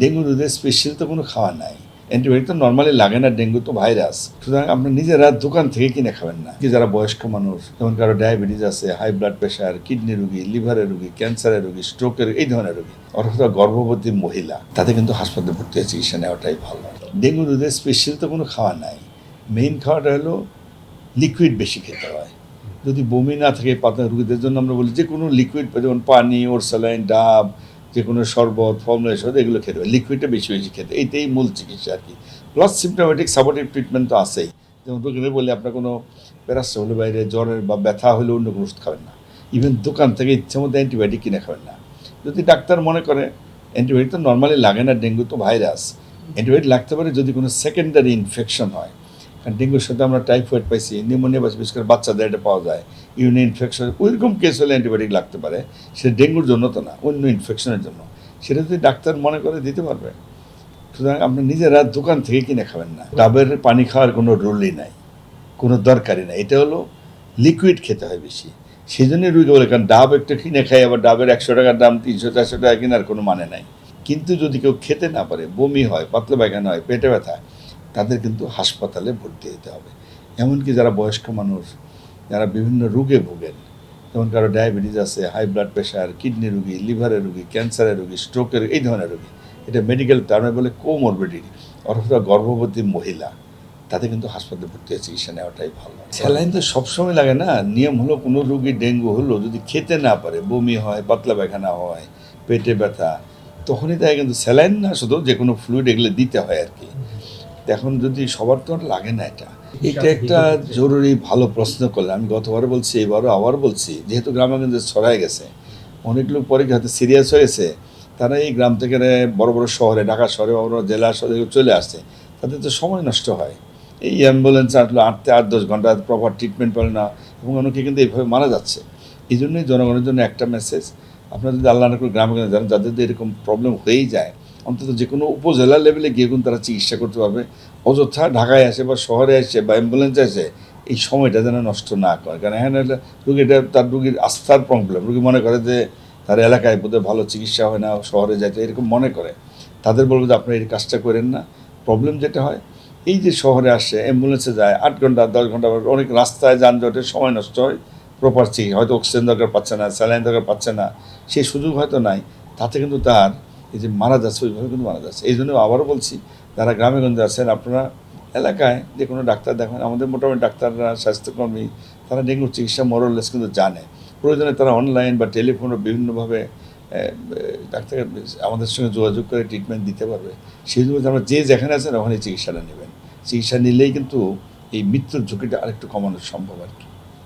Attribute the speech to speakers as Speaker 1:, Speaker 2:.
Speaker 1: Dengue রোধে special তো কোনো খাওয়া নাই। অ্যান্টিবায়োটিক তো নর্মালি লাগে না, ডেঙ্গু তো ভাইরাস সুতরাং আপনি নিজেরা দোকান থেকে কিনে খাবেন না। কি যারা বয়স্ক মানুষ, যেমন কারও ডায়াবেটিস আছে হাই ব্লাড প্রেশার কিডনি রোগী লিভারের রোগী ক্যান্সারের রোগী স্ট্রোকের এই ধরনের রোগী, অথবা গর্ভবতী মহিলা, তাতে কিন্তু হাসপাতালে ভর্তি হয়ে চিকিৎসা নেওয়াটাই ভালো। ডেঙ্গু রোধে স্পেশাল তো কোনো খাওয়া নাই। মেইন খাওয়াটা হলো লিকুইড বেশি খেতে হয়। যদি বমি না থাকে পাতা রুগীদের জন্য আমরা বলি যে কোনো লিকুইড যেমন পানি ওরসালাইন ডাব যে কোনো শরবত ফর্মুলা শরবত, এগুলো খেতে হবে লিকুইডটা বেশি বেশি খেতে। এইটাই মূল চিকিৎসা আর কি। প্লাস সিমটোমেটিক সাপোর্টিভ ট্রিটমেন্ট তো আছেই। যেমন রোগীদের বলি, আপনার কোনো প্যারাস্টা হলে বাইরে, জ্বরের বা ব্যথা হলে অন্য কোনো ওষুধ খাবেন না। ইভেন দোকান থেকে ইচ্ছে মতো অ্যান্টিবায়োটিক কিনে খাবেন না। যদি ডাক্তার মনে করে অ্যান্টিবায়োটিক তো নর্মালি লাগে না, ডেঙ্গু তো ভাইরাস অ্যান্টিবায়োটিক লাগতে পারে যদি কোনো সেকেন্ডারি ইনফেকশন হয়। কারণ ডেঙ্গুর সাথে আমরা টাইফয়েড পাইছি নিউমোনিয়া পাইছি, বিশেষ করে বাচ্চাদের এটা পাওয়া যায় ইউনি ইনফেকশন ওইরকম কেস হলে অ্যান্টিবায়োটিক লাগতে পারে। সে ডেঙ্গুর জন্য তো না, অন্য ইনফেকশনের জন্য। সেটা যদি ডাক্তার মনে করে দিতে পারবে। সুতরাং আপনি নিজেরা দোকান থেকে কিনে খাবেন না। ডাবের পানি খাওয়ার কোনো রুলই নাই, কোনো দরকারই নাই। এটা হলো লিকুইড খেতে হয় বেশি। সেই জন্যই রুগী বলে, কারণ ডাব একটু কিনে খাই আবার ডাবের একশো টাকার দাম, তিনশো, চারশো টাকা কেনার কোনো মানে নাই। কিন্তু যদি কেউ খেতে না পারে, বমি হয়, পাতলা পায়খানা হয়, পেটে ব্যথা তাদের কিন্তু হাসপাতালে ভর্তি হতে হবে। এমনকি যারা বয়স্ক মানুষ, যারা বিভিন্ন রোগে ভোগেন, যেমন কারও ডায়াবেটিস আছে হাই ব্লাড প্রেশার কিডনি রোগী লিভারের রোগী ক্যান্সারের রোগী স্ট্রোকের এই ধরনের রোগী, এটা মেডিকেল টার্মে বলে কোমরবিডিটি অথবা গর্ভবতী মহিলা তাতে কিন্তু হাসপাতালে ভর্তি হয়ে চিকিৎসা নেওয়াটাই ভালো। স্যালাইন তো সবসময় লাগে না, নিয়ম হলো কোনো রোগী ডেঙ্গু হলো যদি খেতে না পারে, বমি হয়, পাতলা পায়খানা হয়, পেটে ব্যথা, তখনই তাই কিন্তু স্যালাইন না, শুধু যে কোনো ফ্লুইড এগুলো দিতে হয় আর কি। এখন যদি সবার তো আর লাগে না এটা। এটা একটা জরুরি ভালো প্রশ্ন করলে আমি গতবারও বলছি এবারও আবার বলছি যেহেতু গ্রামাগঞ্জে ছড়ায় গেছে অনেক লোক পরে হয়তো সিরিয়াস হয়েছে তারা এই গ্রাম থেকে বড় বড় শহরে ঢাকা শহরে বড় বড় জেলা শহরে চলে আসছে তাদের তো সময় নষ্ট হয়। এই অ্যাম্বুলেন্স আসলো আটতে আট দশ ঘণ্টা প্রপার ট্রিটমেন্ট পেলে না এবং অনেকে কিন্তু এইভাবে মারা যাচ্ছে। এই জন্যই জনগণের জন্য একটা মেসেজ আপনারা যদি আল্লাহ না করে গ্রামে যান যাদের এরকম প্রবলেম হয়েই যায় অন্তত যে কোনো উপজেলা লেভেলে গিয়ে কিন্তু তারা চিকিৎসা করতে পারবে। অযথা ঢাকায় আসে বা শহরে আসে বা অ্যাম্বুলেন্সে আসে, এই সময়টা যেন নষ্ট না করে। কারণ এখানে হলে রুগীটা, তার রুগীর আস্থার প্রবলেম রুগী মনে করে যে তার এলাকায় বোধহয় ভালো চিকিৎসা হয় না, শহরে যাইতে এরকম মনে করে। তাদের বলব যে আপনারা এই কাজটা করেন না। প্রবলেম যেটা হয়, এই যে শহরে আসে অ্যাম্বুলেন্সে যায়, আট ঘণ্টা, দশ ঘণ্টা, অনেক রাস্তায় যানজটে সময় নষ্ট হয় প্রপার চিকিৎসা। হয়তো অক্সিজেন দরকার পাচ্ছে না স্যালাইন দরকার পাচ্ছে না সেই সুযোগ হয়তো নাই। তাতে কিন্তু তার এই যে মারা যাচ্ছে ওইভাবে কিন্তু মারা যাচ্ছে। এই জন্য আবারও বলছি, যারা গ্রামে গঞ্জে আছেন, আপনারা এলাকায় যে কোনো ডাক্তার দেখেন, আমাদের মোটামুটি ডাক্তাররা, স্বাস্থ্যকর্মী, তারা ডেঙ্গুর চিকিৎসা মরলেস কিন্তু জানে। প্রয়োজনে তারা অনলাইন বা টেলিফোনে বিভিন্নভাবে ডাক্তার আমাদের সঙ্গে যোগাযোগ করে ট্রিটমেন্ট দিতে পারবে। সেই জন্য আমরা যে যেখানে আছেন ওখানে চিকিৎসাটা নেবেন। চিকিৎসা নিলেই কিন্তু এই মৃত্যুর ঝুঁকিটা আরেকটু কমানো সম্ভব আর কি।